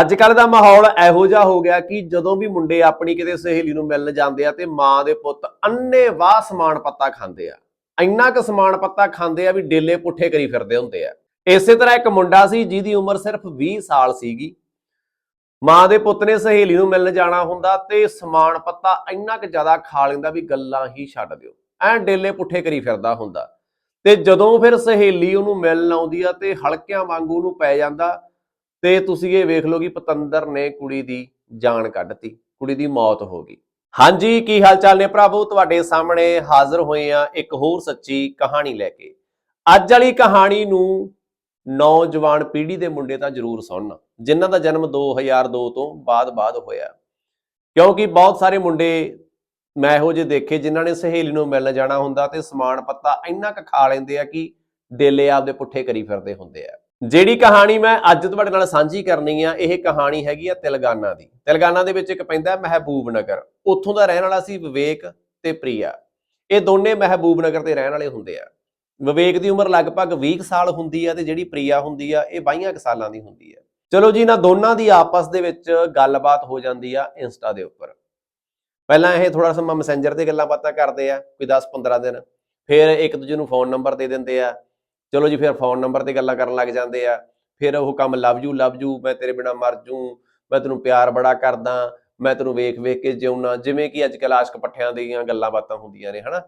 ਅੱਜ ਕੱਲ ਦਾ ਮਾਹੌਲ ਇਹੋ ਜਿਹਾ ਹੋ ਗਿਆ ਕਿ ਜਦੋਂ ਵੀ ਮੁੰਡੇ ਆਪਣੀ ਕਿਤੇ ਸਹੇਲੀ ਨੂੰ ਮਿਲਣ ਜਾਂਦੇ ਆ ਤੇ ਮਾਂ ਦੇ ਪੁੱਤ ਅੰਨੇ ਵਾਹ ਸਮਾਨ ਪੱਤਾ ਖਾਂਦੇ ਆ। ਇੰਨਾ ਕੁ ਸਮਾਨ ਪੱਤਾ ਖਾਂਦੇ ਆ ਵੀ ਡੇਲੇ ਪੁੱਠੇ ਕਰੀ ਫਿਰਦੇ ਹੁੰਦੇ ਆ। ਇਸੇ ਤਰ੍ਹਾਂ ਇੱਕ ਮੁੰਡਾ ਸੀ ਜਿਹਦੀ ਉਮਰ ਸਿਰਫ 20 ਸਾਲ ਸੀਗੀ। ਮਾਂ ਦੇ ਪੁੱਤ ਨੇ ਸਹੇਲੀ ਨੂੰ ਮਿਲਣ ਜਾਣਾ ਹੁੰਦਾ ਤੇ ਸਮਾਨ ਪੱਤਾ ਇੰਨਾ ਕੁ ਜ਼ਿਆਦਾ ਖਾ ਲੈਂਦਾ ਵੀ ਗੱਲਾਂ ਹੀ ਛੱਡ ਦਿਓ। ਐਂ ਡੇਲੇ ਪੁੱਠੇ ਕਰੀ ਫਿਰਦਾ ਹੁੰਦਾ। ਤੇ ਜਦੋਂ ਫਿਰ ਸਹੇਲੀ ਉਹਨੂੰ ਮਿਲਣ ਆਉਂਦੀ ਆ ਤੇ ਹਲਕਿਆਂ ਵਾਂਗੂ ਉਹਨੂੰ ਪੈ ਜਾਂਦਾ ਤੇ ਤੁਸੀਂ ਇਹ ਵੇਖ ਲਓ ਕਿ ਪਤੰਦਰ ਨੇ ਕੁੜੀ ਦੀ ਜਾਨ ਕੱਢਤੀ, ਕੁੜੀ ਦੀ ਮੌਤ ਹੋ ਗਈ। ਹਾਂਜੀ, ਕੀ ਹਾਲ ਚਾਲ ਨੇ ਭਰਾਵੋ? ਤੁਹਾਡੇ ਸਾਹਮਣੇ ਹਾਜ਼ਰ ਹੋਏ ਆ ਇੱਕ ਹੋਰ ਸੱਚੀ ਕਹਾਣੀ ਲੈ ਕੇ। ਅੱਜ ਵਾਲੀ ਕਹਾਣੀ ਨੂੰ ਨੌਜਵਾਨ ਪੀੜ੍ਹੀ ਦੇ ਮੁੰਡੇ ਤਾਂ ਜ਼ਰੂਰ ਸੁਣਨ, ਜਿਨ੍ਹਾਂ ਦਾ ਜਨਮ 2002 ਤੋਂ ਬਾਅਦ-ਬਾਅਦ ਹੋਇਆ। ਕਿਉਂਕਿ ਬਹੁਤ ਸਾਰੇ ਮੁੰਡੇ ਮੈਂ ਇਹੋ ਜਿਹੇ ਦੇਖੇ ਜਿਨ੍ਹਾਂ ਨੇ ਸਹੇਲੀ ਨੂੰ ਮਿਲਣ ਜਾਣਾ ਹੁੰਦਾ ਤੇ ਸਮਾਨ ਪੱਤਾ ਇੰਨਾ ਕੁ ਖਾ ਲੈਂਦੇ ਆ ਕਿ ਡੇਲੇ ਆਪਦੇ ਪੁੱਠੇ ਕਰੀ ਫਿਰਦੇ ਹੁੰਦੇ ਆ। ਜਿਹੜੀ ਕਹਾਣੀ ਮੈਂ ਅੱਜ ਤੁਹਾਡੇ ਨਾਲ ਸਾਂਝੀ ਕਰਨੀ ਆ, ਇਹ ਕਹਾਣੀ ਹੈਗੀ ਆ ਤਿਲਗਾਨਾ ਦੀ। ਤਿਲਗਾਨਾ ਦੇ ਵਿੱਚ ਇੱਕ ਪੈਂਦਾ ਮਹਿਬੂਬ ਨਗਰ। ਉੱਥੋਂ ਦਾ ਰਹਿਣ ਵਾਲਾ ਸੀ ਵਿਵੇਕ ਤੇ ਪ੍ਰਿਆ। ਇਹ ਦੋਨੇ ਮਹਿਬੂਬ ਨਗਰ ਦੇ ਰਹਿਣ ਵਾਲੇ ਹੁੰਦੇ ਆ। ਵਿਵੇਕ ਦੀ ਉਮਰ ਲਗਭਗ 20 ਕੁ ਸਾਲ ਹੁੰਦੀ ਆ ਤੇ ਜਿਹੜੀ ਪ੍ਰਿਆ ਹੁੰਦੀ ਆ, ਇਹ 22 ਕੁ ਸਾਲਾਂ ਦੀ ਹੁੰਦੀ ਆ। ਚਲੋ ਜੀ, ਇਹਨਾਂ ਦੋਨਾਂ ਦੀ ਆਪਸ ਦੇ ਵਿੱਚ ਗੱਲਬਾਤ ਹੋ ਜਾਂਦੀ ਆ ਇੰਸਟਾ ਦੇ ਉੱਪਰ। ਪਹਿਲਾਂ ਇਹ ਥੋੜਾ ਸਮਾਂ ਮੈਸੇਂਜਰ ਤੇ ਗੱਲਾਂ ਬਾਤਾਂ ਕਰਦੇ ਆ, ਕੋਈ 10-15 ਦਿਨ। ਫਿਰ ਇੱਕ ਦੂਜੇ ਨੂੰ ਫੋਨ ਨੰਬਰ ਦੇ ਦਿੰਦੇ ਆ। ਚਲੋ ਜੀ, ਫਿਰ ਫੋਨ ਨੰਬਰ ਤੇ ਗੱਲਾਂ ਕਰਨ ਲੱਗ ਜਾਂਦੇ ਆ। ਫਿਰ ਉਹ ਕੰਮ ਲਵ ਯੂ ਲਵ ਯੂ ਮੈਂ ਤੇਰੇ ਬਿਨਾ ਮਰ ਜੂ, ਮੈਂ ਤੈਨੂੰ ਪਿਆਰ ਬੜਾ ਕਰਦਾ, ਮੈਂ ਤੈਨੂੰ ਵੇਖ ਵੇਖ ਕੇ ਜਿਉਣਾ ਜਿਵੇਂ ਕਿ ਅੱਜ ਕੱਲ੍ਹ ਆਸ਼ਕ ਪੱਠਿਆਂ ਦੀਆਂ ਗੱਲਾਂ ਬਾਤਾਂ ਹੁੰਦੀਆਂ ਨੇ, ਹਨਾ?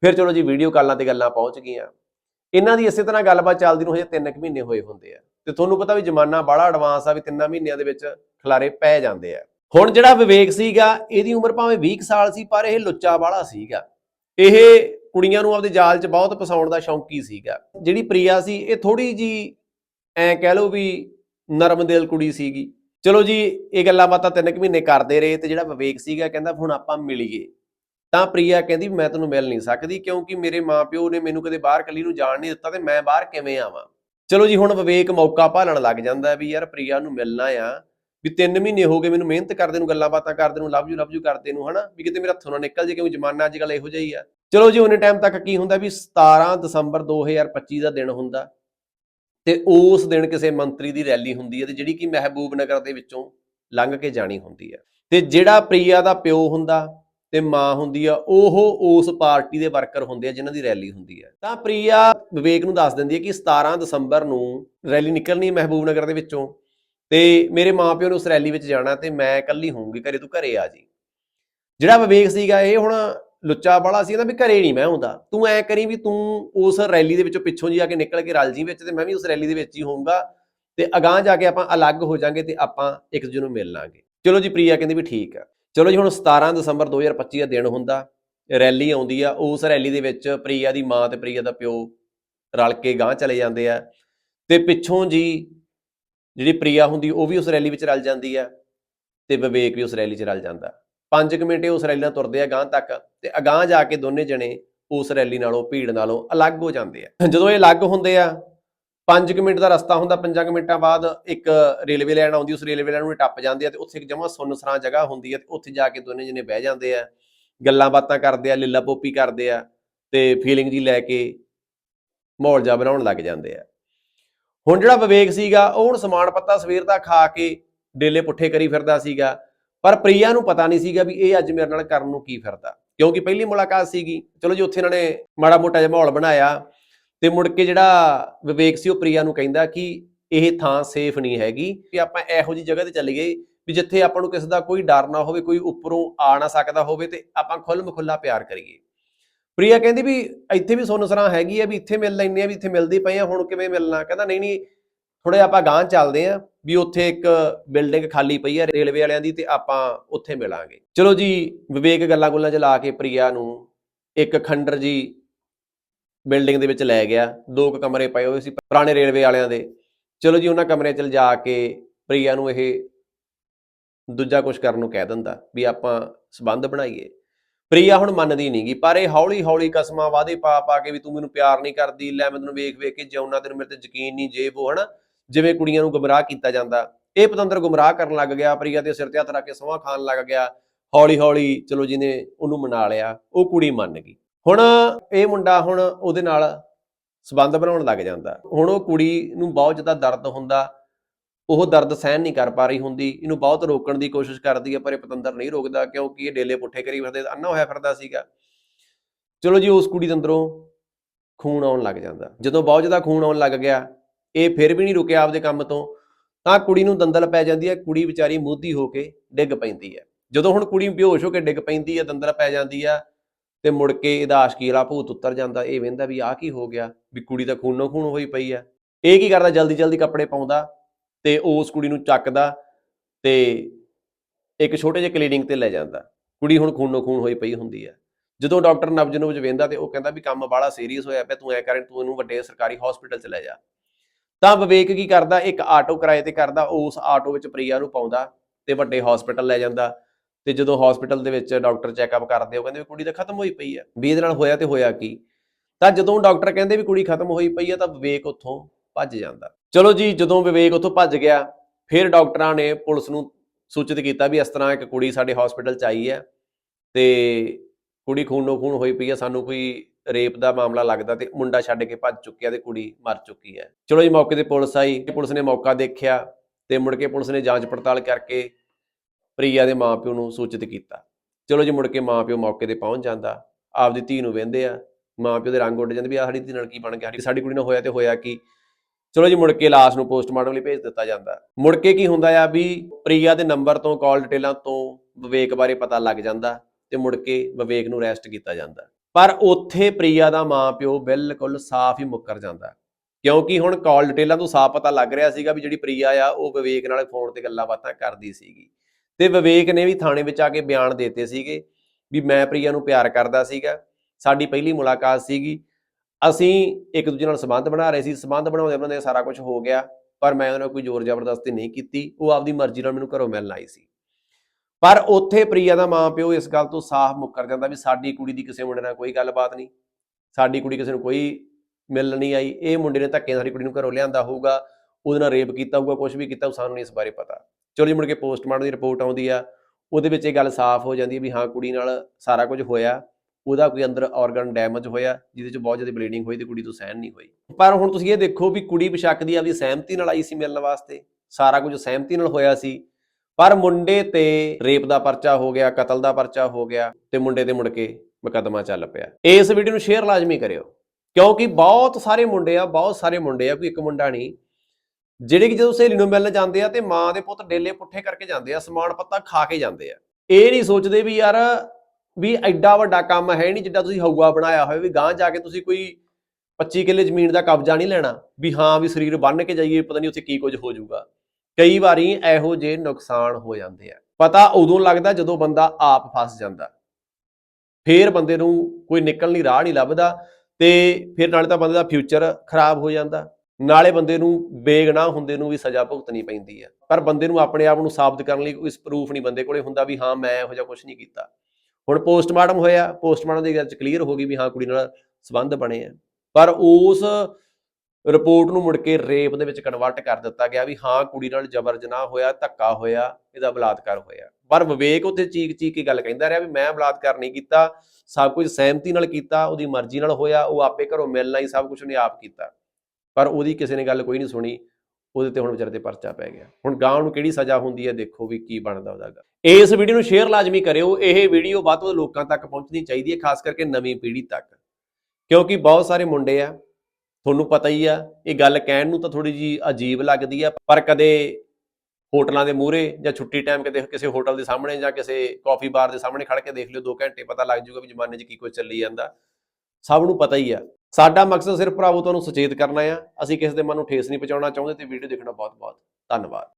ਫਿਰ ਚਲੋ ਜੀ, ਵੀਡੀਓ ਕਾਲਾਂ ਤੇ ਗੱਲਾਂ ਪਹੁੰਚ ਗਈਆਂ। ਇਹਨਾਂ ਦੀ ਇਸੇ ਤਰ੍ਹਾਂ ਗੱਲਬਾਤ ਚੱਲਦੀ ਨੂੰ ਹਜੇ 3 ਕੁ ਮਹੀਨੇ ਹੋਏ ਹੁੰਦੇ ਆ। ਤੇ ਤੁਹਾਨੂੰ ਪਤਾ ਵੀ ਜ਼ਮਾਨਾ ਬੜਾ ਐਡਵਾਂਸ ਆ ਵੀ 3 ਮਹੀਨਿਆਂ ਦੇ ਵਿੱਚ ਖਲਾਰੇ ਪੈ ਜਾਂਦੇ ਆ। ਹੁਣ ਜਿਹੜਾ ਵਿਵੇਕ ਸੀਗਾ, ਇਹਦੀ ਉਮਰ ਭਾਵੇਂ 20 ਕੁ ਸਾਲ ਸੀ, ਪਰ ਇਹ ਲੁੱਚਾ ਵਾਲਾ ਸੀਗਾ। ਇਹ ਕੁੜੀਆਂ ਨੂੰ ਆਪਦੇ ਜਾਲ 'ਚ ਬਹੁਤ ਫਸਾਉਣ ਦਾ ਸ਼ੌਂਕੀ ਸੀਗਾ। ਜਿਹੜੀ ਪ੍ਰਿਆ ਸੀ, ਇਹ ਥੋੜੀ ਜੀ ਐ ਕਹਿ ਲਓ ਵੀ ਨਰਮ ਦਿਲ ਕੁੜੀ ਸੀਗੀ। ਚਲੋ ਜੀ, ਇਹ ਗੱਲਾਂ ਬਾਤਾਂ ਤਿੰਨ ਕੁ ਮਹੀਨੇ ਕਰਦੇ ਰਹੇ ਤੇ ਜਿਹੜਾ ਵਿਵੇਕ ਸੀਗਾ ਕਹਿੰਦਾ, ਹੁਣ ਆਪਾਂ ਮਿਲੀਏ। ਤਾਂ ਪ੍ਰਿਆ ਕਹਿੰਦੀ, ਮੈਂ ਤੈਨੂੰ ਮਿਲ ਨਹੀਂ ਸਕਦੀ ਕਿਉਂਕਿ ਮੇਰੇ ਮਾਪਿਓ ਨੇ ਮੈਨੂੰ ਕਦੇ ਬਾਹਰ ਕੱਲੀ ਨੂੰ ਜਾਣ ਨਹੀਂ ਦਿੱਤਾ ਤੇ ਮੈਂ ਬਾਹਰ ਕਿਵੇਂ ਆਵਾਂ? ਚਲੋ ਜੀ, ਹੁਣ ਵਿਵੇਕ ਮੌਕਾ ਭਾਲਣ ਲੱਗ ਜਾਂਦਾ ਵੀ ਯਾਰ ਪ੍ਰਿਆ ਨੂੰ ਮਿਲਣਾ ਆ। ਵੀ 3 ਮਹੀਨੇ ਹੋ ਗਏ ਮੈਨੂੰ ਮਿਹਨਤ ਕਰਦੇ ਨੂੰ, ਗੱਲਾਂ ਬਾਤਾਂ ਕਰਦੇ ਨੂੰ, ਲਵ ਯੂ ਲਵ ਯੂ ਕਰਦੇ ਨੂੰ, ਹਨਾ? ਵੀ ਕਿਤੇ ਮੇਰਾ ਹੱਥੋਂ ਨਾ ਨਿਕਲ ਜੇ, ਕਿਉਂਕਿ ਜ਼ਮਾਨਾ ਅੱਜ ਕੱਲ ਇਹੋ ਜਿਹਾ ਹੀ ਆ। ਚਲੋ ਜੀ, ਉਹਨੇ ਟਾਈਮ ਤੱਕ ਕੀ ਹੁੰਦਾ ਵੀ 17 ਦਸੰਬਰ 2025 ਦਾ ਦਿਨ ਹੁੰਦਾ ਤੇ ਉਸ ਦਿਨ ਕਿਸੇ ਮੰਤਰੀ ਦੀ ਰੈਲੀ ਹੁੰਦੀ ਹੈ ਤੇ ਜਿਹੜੀ ਕਿ ਮਹਿਬੂਬ ਨਗਰ ਦੇ ਵਿੱਚੋਂ ਲੰਘ ਕੇ ਜਾਣੀ ਹੁੰਦੀ ਹੈ। ਤੇ ਜਿਹੜਾ ਪ੍ਰੀਆ ਦਾ ਪਿਓ ਹੁੰਦਾ ਤੇ ਮਾਂ ਹੁੰਦੀ ਆ, ਉਹ ਉਸ ਪਾਰਟੀ ਦੇ ਵਰਕਰ ਹੁੰਦੇ ਆ ਜਿਨ੍ਹਾਂ ਦੀ ਰੈਲੀ ਹੁੰਦੀ ਹੈ। ਤਾਂ ਪ੍ਰੀਆ ਵਿਵੇਕ ਨੂੰ ਦੱਸ ਦਿੰਦੀ ਹੈ ਕਿ 17 ਦਸੰਬਰ ਨੂੰ ਰੈਲੀ ਨਿਕਲਣੀ ਮਹਿਬੂਬ ਨਗਰ ਦੇ ਵਿੱਚੋਂ। ਤੇ ਮੇਰੇ ਮਾਪਿਓ ਨੇ ਉਸ ਰੈਲੀ ਵਿੱਚ ਜਾਣਾ ਤੇ ਮੈਂ ਇਕੱਲੀ ਹੋਊਂਗੀ, ਘਰੇ ਤੂੰ ਘਰੇ ਆ ਜੀ। ਜਿਹੜਾ ਵਿਵੇਕ ਸੀਗਾ, ਇਹ ਹੁਣ ਲੁੱਚਾ ਵਾਲਾ ਸੀ ਇਹਦਾ ਵੀ ਘਰੇ ਨਹੀਂ ਮੈਂ ਹੁੰਦਾ। ਤੂੰ ਐ ਕਰੀ ਵੀ ਤੂੰ ਉਸ ਰੈਲੀ ਦੇ ਵਿੱਚੋਂ ਪਿੱਛੋਂ ਜੀ ਆ ਕੇ ਨਿਕਲ ਕੇ ਰਲ ਜੀ ਵਿੱਚ ਤੇ ਮੈਂ ਵੀ ਉਸ ਰੈਲੀ ਦੇ ਵਿੱਚ ਹੀ ਹੋਊਂਗਾ ਤੇ ਅਗਾਂਹ ਜਾ ਕੇ ਆਪਾਂ ਅਲੱਗ ਹੋ ਜਾਾਂਗੇ ਤੇ ਆਪਾਂ ਇੱਕ ਦੂਜੇ ਨੂੰ ਮਿਲ ਲਾਂਗੇ। ਚਲੋ ਜੀ, ਪ੍ਰੀਆ ਕਹਿੰਦੀ ਵੀ ਠੀਕ ਆ। ਚਲੋ ਜੀ, ਹੁਣ 17 ਦਸੰਬਰ 2025 ਦਾ ਦਿਨ ਹੁੰਦਾ, ਰੈਲੀ ਆਉਂਦੀ ਆ, ਉਸ ਰੈਲੀ ਦੇ ਵਿੱਚ ਪ੍ਰੀਆ ਦੀ ਮਾਂ ਤੇ ਪ੍ਰੀਆ ਦਾ ਪਿਓ ਰਲ ਕੇ ਗਾਂਹ ਚਲੇ ਜਾਂਦੇ ਆ। ਤੇ ਪਿੱਛੋਂ ਜੀ ਜਿਹੜੀ ਪ੍ਰਿਆ ਹੁੰਦੀ, ਉਹ ਵੀ ਉਸ ਰੈਲੀ ਵਿੱਚ ਰਲ ਜਾਂਦੀ ਆ ਤੇ ਵਿਵੇਕ ਵੀ ਉਸ ਰੈਲੀ 'ਚ ਰਲ ਜਾਂਦਾ। 5 ਮਿੰਟ ਉਸ ਰੈਲੀ ਨਾਲ ਤੁਰਦੇ ਆ ਗਾਂਹ ਤੱਕ ਤੇ ਅਗਾਂਹ ਜਾ ਕੇ ਦੋਨੇ ਜਣੇ ਉਸ ਰੈਲੀ ਨਾਲੋਂ, ਭੀੜ ਨਾਲੋਂ ਅਲੱਗ ਹੋ ਜਾਂਦੇ ਆ। ਜਦੋਂ ਇਹ ਅਲੱਗ ਹੁੰਦੇ ਆ 5 ਮਿੰਟ ਦਾ ਰਸਤਾ ਹੁੰਦਾ 5 ਮਿੰਟਾਂ ਬਾਅਦ ਇੱਕ ਰੇਲਵੇ ਲਾਈਨ ਆਉਂਦੀ, ਉਸ ਰੇਲਵੇ ਲਾਈਨ ਨੂੰ ਇਹ ਟੱਪ ਜਾਂਦੇ ਆ ਤੇ ਉੱਥੇ ਇੱਕ ਜਮਾ ਸੁੰਨਸਰਾਂ ਜਗ੍ਹਾ ਹੁੰਦੀ ਹੈ ਤੇ ਉੱਥੇ ਜਾ ਕੇ ਦੋਨੇ ਜਣੇ ਬਹਿ ਜਾਂਦੇ ਆ, ਗੱਲਾਂ ਬਾਤਾਂ ਕਰਦੇ ਆ, ਲੀਲਾ ਪੋਪੀ ਕਰਦੇ ਆ ਤੇ ਫੀਲਿੰਗ ਜੀ ਲੈ ਕੇ ਮਾਹੌਲ ਜਾ ਬਣਾਉਣ ਲੱਗ ਜਾਂਦੇ ਆ। ਹੁਣ ਜਿਹੜਾ ਵਿਵੇਕ ਸੀਗਾ, ਉਹ ਹੁਣ ਸਮਾਨ ਪੱਤਾ ਸਵੇਰ ਦਾ ਖਾ ਕੇ ਡੇਲੇ ਪੁੱਠੇ ਕਰੀ ਫਿਰਦਾ ਸੀਗਾ। ਪਰ ਪ੍ਰਿਆ ਨੂੰ ਪਤਾ ਨਹੀਂ ਸੀਗਾ ਵੀ ਇਹ ਅੱਜ ਮੇਰੇ ਨਾਲ ਕਰਨ ਨੂੰ ਕੀ ਫਿਰਦਾ। ਕਿਉਂਕਿ ਪਹਿਲੀ ਮੁਲਾਕਾਤ ਸੀਗੀ। ਚਲੋ ਜੀ, ਉੱਥੇ ਇਹਨਾਂ ਨੇ ਮਾੜਾ ਮੋਟਾ ਜਿਹਾ ਮਾਹੌਲ ਬਣਾਇਆ ਤੇ ਮੁੜ ਕੇ ਜਿਹੜਾ ਵਿਵੇਕ ਸੀ, ਉਹ ਪ੍ਰਿਆ ਨੂੰ ਕਹਿੰਦਾ ਕਿ ਇਹ ਥਾਂ ਸੇਫ ਨਹੀਂ ਹੈਗੀ ਕਿ ਆਪਾਂ ਇਹੋ ਜੀ ਜਗ੍ਹਾ ਤੇ ਚੱਲੀਏ ਵੀ ਜਿੱਥੇ ਆਪਾਂ ਨੂੰ ਕਿਸੇ ਦਾ ਕੋਈ ਡਰ ਨਾ ਹੋਵੇ, ਕੋਈ ਉੱਪਰੋਂ ਆ ਨਾ ਸਕਦਾ ਹੋਵੇ ਤੇ ਆਪਾਂ ਖੁੱਲ੍ਹ ਮਖੁੱਲਾ ਪਿਆਰ ਕਰੀਏ। ਪ੍ਰਿਆ ਕਹਿੰਦੀ ਵੀ ਇੱਥੇ ਵੀ ਸੁੰਨਸਰਾਂ ਹੈਗੀ ਆ, ਵੀ ਇੱਥੇ ਮਿਲ ਲੈਂਦੇ ਆ, ਵੀ ਇੱਥੇ ਮਿਲਦੀ ਪਈ ਆ, ਹੁਣ ਕਿਵੇਂ ਮਿਲਣਾ? ਕਹਿੰਦਾ ਨਹੀਂ ਨਹੀਂ ਥੋੜੇ ਆਪਾਂ ਗਾਂਹ ਚੱਲਦੇ ਆ, ਵੀ ਉੱਥੇ ਇੱਕ ਬਿਲਡਿੰਗ ਖਾਲੀ ਪਈ ਆ ਰੇਲਵੇ ਵਾਲਿਆਂ ਦੀ ਤੇ ਆਪਾਂ ਉੱਥੇ ਮਿਲਾਂਗੇ। ਚਲੋ ਜੀ, ਵਿਵੇਕ ਗੱਲਾਂ ਗੁੱਲਾਂ ਚ ਲਾ ਕੇ ਪ੍ਰਿਆ ਨੂੰ ਇੱਕ ਖੰਡਰ ਜੀ ਬਿਲਡਿੰਗ ਦੇ ਵਿੱਚ ਲੈ ਗਿਆ। ਦੋ ਕੁ ਕਮਰੇ ਪਏ ਹੋਏ ਸੀ ਪੁਰਾਣੇ ਰੇਲਵੇ ਵਾਲਿਆਂ ਦੇ। ਚਲੋ ਜੀ, ਉਹਨਾਂ ਕਮਰੇ 'ਚ ਜਾ ਕੇ ਪ੍ਰਿਆ ਨੂੰ ਇਹ ਦੂਜਾ ਕੁਝ ਕਰਨ ਨੂੰ ਕਹਿ ਦਿੰਦਾ, ਵੀ ਆਪਾਂ ਸਬੰਧ ਬਣਾਈਏ। ਪ੍ਰਿਆ ਹੁਣ ਮੰਨਦੀ ਨਹੀਂਗੀ ਪਰ ਇਹ ਹੌਲੀ ਹੌਲੀ ਕਸਮਾਂ ਵਾਦੇ ਪਾ ਪਾ ਕੇ ਵੀ ਤੂੰ ਮੈਨੂੰ ਪਿਆਰ ਨਹੀਂ ਕਰਦੀ, ਲੈ ਮੈਂ ਤੈਨੂੰ ਵੇਖ ਵੇਖ ਕੇ ਜਿਉਣਾ ਤੈਨੂੰ ਮੇਰੇ ਤੇ ਯਕੀਨ ਨਹੀਂ ਜੇ ਉਹ ਹਨਾ? ਜਿਵੇਂ ਕੁੜੀਆਂ ਨੂੰ ਗੁੰਮਰਾਹ ਕੀਤਾ ਜਾਂਦਾ। ਇਹ ਪਤੰਦਰ ਗੁੰਮਰਾਹ ਕਰਨ ਲੱਗ ਗਿਆ, ਪ੍ਰਿਆ ਦੇ ਸਿਰ ਤੇ ਹੱਥ ਰੱਖ ਕੇ ਸਵਾਹ ਖਾਣ ਲੱਗ ਗਿਆ। ਹੌਲੀ ਹੌਲੀ ਚਲੋ ਜਿਹਨੇ ਉਹਨੂੰ ਮਨਾ ਲਿਆ, ਉਹ ਕੁੜੀ ਮੰਨ ਗਈ। ਹੁਣ ਇਹ ਮੁੰਡਾ ਹੁਣ ਉਹਦੇ ਨਾਲ ਸਬੰਧ ਬਣਾਉਣ ਲੱਗ ਜਾਂਦਾ। ਹੁਣ ਉਹ ਕੁੜੀ ਨੂੰ ਬਹੁਤ ਜ਼ਿਆਦਾ ਦਰਦ ਹੁੰਦਾ। ਉਹ ਦਰਦ ਸਹਿਣ ਨਹੀਂ ਕਰ ਪਾ ਰਹੀ ਹੁੰਦੀ, ਇਹਨੂੰ ਬਹੁਤ ਰੋਕਣ ਦੀ ਕੋਸ਼ਿਸ਼ ਕਰਦੀ ਹੈ, ਪਰ ਇਹ ਪਤੰਦਰ ਨਹੀਂ ਰੋਕਦਾ, ਕਿਉਂਕਿ ਇਹ ਡੇਲੇ ਪੁੱਠੇ ਕਰੀ ਫਿਰਦੇ ਅੰਨਾ ਹੋਇਆ ਫਿਰਦਾ ਸੀਗਾ। ਚਲੋ ਜੀ, ਉਸ ਕੁੜੀ ਦੇ ਅੰਦਰੋਂ ਖੂਨ ਆਉਣ ਲੱਗ ਜਾਂਦਾ। ਜਦੋਂ ਬਹੁਤ ਜ਼ਿਆਦਾ ਖੂਨ ਆਉਣ ਲੱਗ ਗਿਆ, ਇਹ ਫਿਰ ਵੀ ਨਹੀਂ ਰੁਕਿਆ ਆਪਦੇ ਕੰਮ ਤੋਂ, ਤਾਂ ਕੁੜੀ ਨੂੰ ਦੰਦਲ ਪੈ ਜਾਂਦੀ ਹੈ, ਕੁੜੀ ਵਿਚਾਰੀ ਮੂਧੀ ਹੋ ਕੇ ਡਿੱਗ ਪੈਂਦੀ ਹੈ। ਜਦੋਂ ਹੁਣ ਕੁੜੀ ਬੇਹੋਸ਼ ਹੋ ਕੇ ਡਿੱਗ ਪੈਂਦੀ ਹੈ, ਦੰਦਲ ਪੈ ਜਾਂਦੀ ਆ ਤੇ ਮੁੜ ਕੇ ਇਹਦਾ ਆਸ਼ਕੀ ਵਾਲਾ ਭੂਤ ਉੱਤਰ ਜਾਂਦਾ, ਇਹ ਵੇਂਦਾ ਵੀ ਆਹ ਕੀ ਹੋ ਗਿਆ, ਵੀ ਕੁੜੀ ਤਾਂ ਖੂਨੋ ਖੂਨ ਹੋਈ ਪਈ ਆ ਇਹ ਕੀ ਕਰਦਾ ਜਲਦੀ ਜਲਦੀ ਕੱਪੜੇ ਪਾਉਂਦਾ ਤੇ ਉਸ ਕੁੜੀ ਨੂੰ ਚੱਕਦਾ ਤੇ ਇੱਕ ਛੋਟੇ ਜਿਹੇ ਕਲੀਨਿਕ ਤੇ ਲੈ ਜਾਂਦਾ। ਕੁੜੀ ਹੁਣ ਖੂਨੋ ਖੂਨ ਹੋਈ ਪਈ ਹੁੰਦੀ ਹੈ ਜਦੋਂ ਡਾਕਟਰ ਨਬਜ ਨੂੰ ਵੇਂਦਾ ਤੇ ਉਹ ਕਹਿੰਦਾ ਵੀ ਕੰਮ ਬਾਲਾ ਸੀਰੀਅਸ ਹੋਇਆ ਪਿਆ, ਤੂੰ ਐ ਕਰ, ਤੂੰ ਇਹਨੂੰ ਵੱਡੇ ਸਰਕਾਰੀ ਹਸਪੀਟਲ ਚ ਲੈ ਜਾ। ਤਾਂ ਵਿਵੇਕ ਕੀ ਕਰਦਾ, ਇੱਕ ਆਟੋ ਕਿਰਾਏ ਤੇ ਕਰਦਾ ਉਸ ਆਟੋ ਵਿੱਚ ਪ੍ਰਿਆ ਨੂੰ ਪਾਉਂਦਾ ਤੇ ਵੱਡੇ ਹਸਪੀਟਲ ਲੈ ਜਾਂਦਾ। ਤੇ ਜਦੋਂ ਹਸਪੀਟਲ ਦੇ ਵਿੱਚ ਡਾਕਟਰ ਚੈੱਕਅਪ ਕਰਦੇ, ਉਹ ਕਹਿੰਦੇ ਵੀ ਕੁੜੀ ਤਾਂ ਖਤਮ ਹੋਈ ਪਈ ਹੈ ਵੀ ਇਹਦੇ ਨਾਲ ਹੋਇਆ ਤੇ ਹੋਇਆ ਕੀ? ਤਾਂ ਜਦੋਂ ਡਾਕਟਰ ਕਹਿੰਦੇ ਵੀ ਕੁੜੀ ਖਤਮ ਹੋਈ ਪਈ ਹੈ ਤਾਂ ਵਿਵੇਕ ਉੱਥੋਂ ਭੱਜ ਜਾਂਦਾ। ਚਲੋ ਜੀ, ਜਦੋਂ ਵਿਵੇਕ ਉੱਥੋਂ ਭੱਜ ਗਿਆ, ਫਿਰ ਡਾਕਟਰਾਂ ਨੇ ਪੁਲਿਸ ਨੂੰ ਸੂਚਿਤ ਕੀਤਾ ਵੀ ਇਸ ਤਰ੍ਹਾਂ ਇੱਕ ਕੁੜੀ ਸਾਡੇ ਹਸਪੀਟਲ ਚ ਆਈ ਹੈ ਤੇ ਕੁੜੀ ਖੂਨੋ ਖੂਨ ਹੋਈ ਪਈ ਹੈ, ਸਾਨੂੰ ਕੋਈ ਰੇਪ ਦਾ ਮਾਮਲਾ ਲੱਗਦਾ ਤੇ ਮੁੰਡਾ ਛੱਡ ਕੇ ਭੱਜ ਚੁੱਕਿਆ ਤੇ ਕੁੜੀ ਮਰ ਚੁੱਕੀ ਹੈ। ਚਲੋ ਜੀ, ਮੌਕੇ ਤੇ ਪੁਲਿਸ ਆਈ ਤੇ ਪੁਲਿਸ ਨੇ ਮੌਕਾ ਦੇਖਿਆ ਤੇ ਮੁੜ ਕੇ ਪੁਲਿਸ ਨੇ ਜਾਂਚ ਪੜਤਾਲ ਕਰਕੇ ਪ੍ਰੀਆ ਦੇ ਮਾਪਿਓ ਨੂੰ ਸੂਚਿਤ ਕੀਤਾ। ਚਲੋ ਜੀ, ਮੁੜ ਕੇ ਮਾਪਿਓ ਮੌਕੇ ਤੇ ਪਹੁੰਚ ਜਾਂਦਾ, ਆਪਦੀ ਧੀ ਨੂੰ ਵੇਂਦੇ ਆ, ਮਾਪਿਓ ਦੇ ਰੰਗ ਉੱਡ ਜਾਂਦੇ ਵੀ ਆ ਸਾਡੀ ਧੀ ਨਾਲ ਕੀ ਬਣ ਗਿਆ ਸਾਡੀ- ਸਾਡੀ ਕੁੜੀ ਨਾਲ ਹੋਇਆ ਤੇ ਹੋਇਆ ਕੀ? ਚਲੋ ਜੀ, ਮੁੜ ਕੇ ਲਾਸ਼ ਨੂੰ ਪੋਸਟਮਾਰਟਮ ਲਈ ਭੇਜ ਦਿੱਤਾ ਜਾਂਦਾ। ਮੁੜ ਕੇ ਕੀ ਹੁੰਦਾ ਆ ਵੀ ਪ੍ਰਿਆ ਦੇ ਨੰਬਰ ਤੋਂ ਕਾਲ ਡਿਟੇਲਾਂ ਤੋਂ ਵਿਵੇਕ ਬਾਰੇ ਪਤਾ ਲੱਗ ਜਾਂਦਾ ਤੇ ਮੁੜ ਕੇ ਵਿਵੇਕ ਨੂੰ ਅਰੈਸਟ ਕੀਤਾ ਜਾਂਦਾ। ਪਰ ਉੱਥੇ ਪ੍ਰਿਆ ਦਾ ਮਾਪਿਓ ਬਿਲਕੁਲ ਸਾਫ਼ ਹੀ ਮੁੱਕਰ ਜਾਂਦਾ। ਕਿਉਂਕਿ ਹੁਣ ਕਾਲ ਡਿਟੇਲਾਂ ਤੋਂ ਸਾਫ਼ ਪਤਾ ਲੱਗ ਰਿਹਾ ਸੀਗਾ ਵੀ ਜਿਹੜੀ ਪ੍ਰਿਆ ਆ, ਉਹ ਵਿਵੇਕ ਨਾਲ ਫੋਨ ਤੇ ਗੱਲਾਂ ਬਾਤਾਂ ਕਰਦੀ ਸੀਗੀ। ਤੇ ਵਿਵੇਕ ਨੇ ਵੀ ਥਾਣੇ ਵਿੱਚ ਆ ਕੇ ਬਿਆਨ ਦਿੱਤੇ ਸੀਗੇ ਵੀ ਮੈਂ ਪ੍ਰਿਆ ਨੂੰ ਪਿਆਰ ਕਰਦਾ ਸੀਗਾ। ਸਾਡੀ ਪਹਿਲੀ ਮੁਲਾਕਾਤ ਸੀਗੀ। ਅਸੀਂ ਇੱਕ ਦੂਜੇ ਨਾਲ ਸੰਬੰਧ ਬਣਾ ਰਹੇ ਸੀ ਸੰਬੰਧ ਬਣਾਉਂਦੇ ਬਣਾਉਂਦੇ ਸਾਰਾ ਕੁਝ ਹੋ ਗਿਆ ਪਰ ਮੈਂ ਉਹਨਾਂ ਨਾਲ ਕੋਈ ਜ਼ੋਰ ਜ਼ਬਰਦਸਤੀ ਨਹੀਂ ਕੀਤੀ ਉਹ ਆਪਦੀ ਮਰਜ਼ੀ ਨਾਲ ਮੈਨੂੰ ਘਰੋਂ ਮਿਲਣ ਆਈ ਸੀ। ਪਰ ਉੱਥੇ ਪ੍ਰਿਆ ਦਾ ਮਾਂ ਪਿਓ ਇਸ ਗੱਲ ਤੋਂ ਸਾਫ਼ ਮੁੱਕਰ ਜਾਂਦਾ ਵੀ ਸਾਡੀ ਕੁੜੀ ਦੀ ਕਿਸੇ ਮੁੰਡੇ ਨਾਲ ਕੋਈ ਗੱਲਬਾਤ ਨਹੀਂ ਸਾਡੀ ਕੁੜੀ ਕਿਸੇ ਨੂੰ ਕੋਈ ਮਿਲਣ ਨਹੀਂ ਆਈ ਇਹ ਮੁੰਡੇ ਨੇ ਧੱਕੇ ਸਾਡੀ ਕੁੜੀ ਨੂੰ ਘਰੋਂ ਲਿਆਂਦਾ ਹੋਊਗਾ ਉਹਦੇ ਨਾਲ ਰੇਪ ਕੀਤਾ ਹੋਊਗਾ ਕੁਝ ਵੀ ਕੀਤਾ ਹੋਊ, ਸਾਨੂੰ ਨਹੀਂ ਇਸ ਬਾਰੇ ਪਤਾ। ਚਲੋ ਜੀ ਮੁੜ ਕੇ ਪੋਸਟਮਾਰਟਮ ਦੀ ਰਿਪੋਰਟ ਆਉਂਦੀ ਆ ਉਹਦੇ ਵਿੱਚ ਇਹ ਗੱਲ ਸਾਫ਼ ਹੋ ਜਾਂਦੀ ਹੈ ਵੀ ਹਾਂ ਕੁੜੀ ਨਾਲ ਸਾਰਾ ਕੁਝ ਹੋਇਆ ਉਹਦਾ ਕੋਈ ਅੰਦਰ ਆਰਗਨ ਡੈਮੇਜ ਹੋਇਆ, ਜਿਹਦੇ ਚ ਬਹੁਤ ਜ਼ਿਆਦਾ ਬਲੀਡਿੰਗ ਹੋਈ ਤੇ ਕੁੜੀ ਤੋਂ ਸਹਿਣ ਨਹੀਂ ਹੋਈ। ਪਰ ਹੁਣ ਤੁਸੀਂ ਇਹ ਦੇਖੋ ਵੀ ਕੁੜੀ ਬੇਸ਼ੱਕ ਦੀ ਆਪਦੀ ਸਹਿਮਤੀ ਨਾਲ ਆਈ ਸੀ ਮਿਲਣ ਵਾਸਤੇ, ਸਾਰਾ ਕੁਝ ਸਹਿਮਤੀ ਨਾਲ ਹੋਇਆ ਸੀ। ਪਰ ਮੁੰਡੇ ਤੇ ਰੇਪ ਦਾ ਪਰਚਾ ਹੋ ਗਿਆ, ਕਤਲ ਦਾ ਪਰਚਾ ਹੋ ਗਿਆ ਤੇ ਮੁੰਡੇ ਤੇ ਮੁੜ ਕੇ ਮੁਕੱਦਮਾ ਚੱਲ ਪਿਆ। ਇਸ ਵੀਡੀਓ ਨੂੰ ਸ਼ੇਅਰ ਲਾਜ਼ਮੀ ਕਰਿਓ, ਕਿਉਂਕਿ ਬਹੁਤ ਸਾਰੇ ਮੁੰਡੇ ਆ, ਬਹੁਤ ਸਾਰੇ ਮੁੰਡੇ ਆ, ਕੋਈ ਇੱਕ ਮੁੰਡਾ ਨਹੀਂ, ਜਿਹੜੇ ਕਿ ਜਦੋਂ ਸਹੇਲੀ ਨੂੰ ਮਿਲਣ ਜਾਂਦੇ ਆ ਤੇ ਮਾਂ ਦੇ ਪੁੱਤ ਡੇਲੇ ਪੁੱਠੇ ਕਰਕੇ ਜਾਂਦੇ ਆ, ਸਮਾਨ ਪੱਤਾ ਖਾ ਕੇ ਜਾਂਦੇ ਆ। ਇਹ ਨਹੀਂ ਸੋਚਦੇ ਵੀ ਯਾਰ ਵੀ ਐਡਾ ਵੱਡਾ ਕੰਮ ਹੈ ਨਹੀਂ ਜਿੱਦਾਂ ਤੁਸੀਂ ਹਊਆ ਬਣਾਇਆ ਹੋਵੇ ਵੀ ਗਾਂ ਜਾ ਕੇ ਤੁਸੀਂ ਕੋਈ 25 ਕਿੱਲੇ ਜ਼ਮੀਨ ਦਾ ਕਬਜ਼ਾ ਨਹੀਂ ਲੈਣਾ, ਵੀ ਹਾਂ ਵੀ ਸਰੀਰ ਬੰਨ ਕੇ ਜਾਈਏ, ਪਤਾ ਨਹੀਂ ਉੱਥੇ ਕੀ ਕੁਝ ਹੋ ਜਾਊਗਾ। ਕਈ ਵਾਰੀ ਇਹੋ ਜਿਹੇ ਨੁਕਸਾਨ ਹੋ ਜਾਂਦੇ ਆ। ਪਤਾ ਉਦੋਂ ਲੱਗਦਾ ਜਦੋਂ ਬੰਦਾ ਆਪ ਫਸ ਜਾਂਦਾ। ਫੇਰ ਬੰਦੇ ਨੂੰ ਕੋਈ ਨਿਕਲਣ ਲਈ ਰਾਹ ਨਹੀਂ ਲੱਭਦਾ ਤੇ ਫਿਰ ਨਾਲੇ ਤਾਂ ਬੰਦੇ ਦਾ ਫਿਊਚਰ ਖਰਾਬ ਹੋ ਜਾਂਦਾ। ਨਾਲੇ ਬੰਦੇ ਨੂੰ ਬੇਗਨਾਹ ਹੁੰਦੇ ਨੂੰ ਵੀ ਸਜ਼ਾ ਭੁਗਤਣੀ ਪੈਂਦੀ ਆ। ਪਰ ਬੰਦੇ ਨੂੰ ਆਪਣੇ ਆਪ ਨੂੰ ਸਾਬਤ ਕਰਨ ਲਈ ਕੋਈ ਪ੍ਰੂਫ ਨਹੀਂ ਬੰਦੇ ਕੋਲੇ ਹੁੰਦਾ ਵੀ ਹਾਂ ਮੈਂ ਇਹੋ ਜਿਹਾ ਕੁਝ ਨਹੀਂ ਕੀਤਾ। ਹੁਣ ਪੋਸਟਮਾਰਟਮ ਹੋਇਆ, ਪੋਸਟਮਾਰਟਮ ਦੀ ਗੱਲ ਚ ਕਲੀਅਰ ਹੋ ਗਈ ਵੀ ਹਾਂ ਕੁੜੀ ਨਾਲ ਸਬੰਧ ਬਣੇ ਆ। ਪਰ ਉਸ ਰਿਪੋਰਟ ਨੂੰ ਮੁੜ ਕੇ ਰੇਪ ਦੇ ਵਿੱਚ ਕਨਵਰਟ ਕਰ ਦਿੱਤਾ ਗਿਆ ਵੀ ਹਾਂ ਕੁੜੀ ਨਾਲ ਜ਼ਬਰ ਜਨਾਹ ਹੋਇਆ, ਧੱਕਾ ਹੋਇਆ, ਇਹਦਾ ਬਲਾਤਕਾਰ ਹੋਇਆ। ਪਰ ਵਿਵੇਕ ਉੱਥੇ ਚੀਕ ਚੀਕ ਕੇ ਗੱਲ ਕਹਿੰਦਾ ਰਿਹਾ ਵੀ ਮੈਂ ਬਲਾਤਕਾਰ ਨਹੀਂ ਕੀਤਾ, ਸਭ ਕੁਝ ਸਹਿਮਤੀ ਨਾਲ ਕੀਤਾ, ਉਹਦੀ ਮਰਜ਼ੀ ਨਾਲ ਹੋਇਆ, ਉਹ ਆਪੇ ਘਰੋਂ ਮਿਲਣਾ ਹੀ ਸਭ ਕੁਝ ਉਹਨੇ ਆਪ ਕੀਤਾ। ਪਰ ਉਹਦੀ ਕਿਸੇ ਨੇ ਗੱਲ ਕੋਈ ਨਹੀਂ ਸੁਣੀ। ਉਹਦੇ ਤੇ ਹੁਣ ਵਿਚਾਰੇ ਤੇ ਪਰਚਾ ਪੈ ਗਿਆ। ਹੁਣ ਗਾਂ ਨੂੰ ਕਿਹੜੀ ਸਜ਼ਾ ਹੁੰਦੀ ਹੈ ਦੇਖੋ ਵੀ ਕੀ ਬਣਦਾ ਉਹਦਾ ਇਸ ਵੀਡੀਓ ਨੂੰ ਸ਼ੇਅਰ ਲਾਜ਼ਮੀ ਕਰਿਓ। ਇਹ ਵੀਡੀਓ ਵੱਧ ਤੋਂ ਲੋਕਾਂ ਤੱਕ ਪਹੁੰਚਣੀ ਚਾਹੀਦੀ ਹੈ, ਖਾਸ ਕਰਕੇ ਨਵੀਂ ਪੀੜ੍ਹੀ ਤੱਕ। ਕਿਉਂਕਿ ਬਹੁਤ ਸਾਰੇ ਮੁੰਡੇ ਆ, ਤੁਹਾਨੂੰ ਪਤਾ ਹੀ ਆ, ਇਹ ਗੱਲ ਕਹਿਣ ਨੂੰ ਤਾਂ ਥੋੜੀ ਜੀ ਅਜੀਬ ਲੱਗਦੀ ਆ, ਪਰ ਕਦੇ ਹੋਟਲਾਂ ਦੇ ਮੂਹਰੇ ਜਾਂ ਛੁੱਟੀ ਟਾਈਮ ਕਿਤੇ ਕਿਸੇ ਹੋਟਲ ਦੇ ਸਾਹਮਣੇ ਜਾਂ ਕਿਸੇ ਕਾਫੀ ਬਾਰ ਦੇ ਸਾਹਮਣੇ ਖੜ ਕੇ ਦੇਖ ਲਿਓ 2 ਘੰਟੇ ਪਤਾ ਲੱਗ ਜੂਗਾ ਵੀ ਜ਼ਮਾਨੇ 'ਚ ਕੀ ਕੁਝ ਚੱਲੀ ਜਾਂਦਾ। ਸਭ ਨੂੰ ਪਤਾ ਹੀ ਆ। ਸਾਡਾ ਮਕਸਦ ਸਿਰਫ ਭਰਾਵੋ ਤੁਹਾਨੂੰ ਸੁਚੇਤ ਕਰਨਾ ਆ। ਅਸੀਂ ਕਿਸੇ ਦੇ ਮਨ ਨੂੰ ਠੇਸ ਨਹੀਂ ਪਹੁੰਚਾਉਣਾ ਚਾਹੁੰਦੇ ਤੇ ਵੀਡੀਓ ਦੇਖਣਾ ਬਹੁਤ ਬਹੁਤ ਧੰਨਵਾਦ।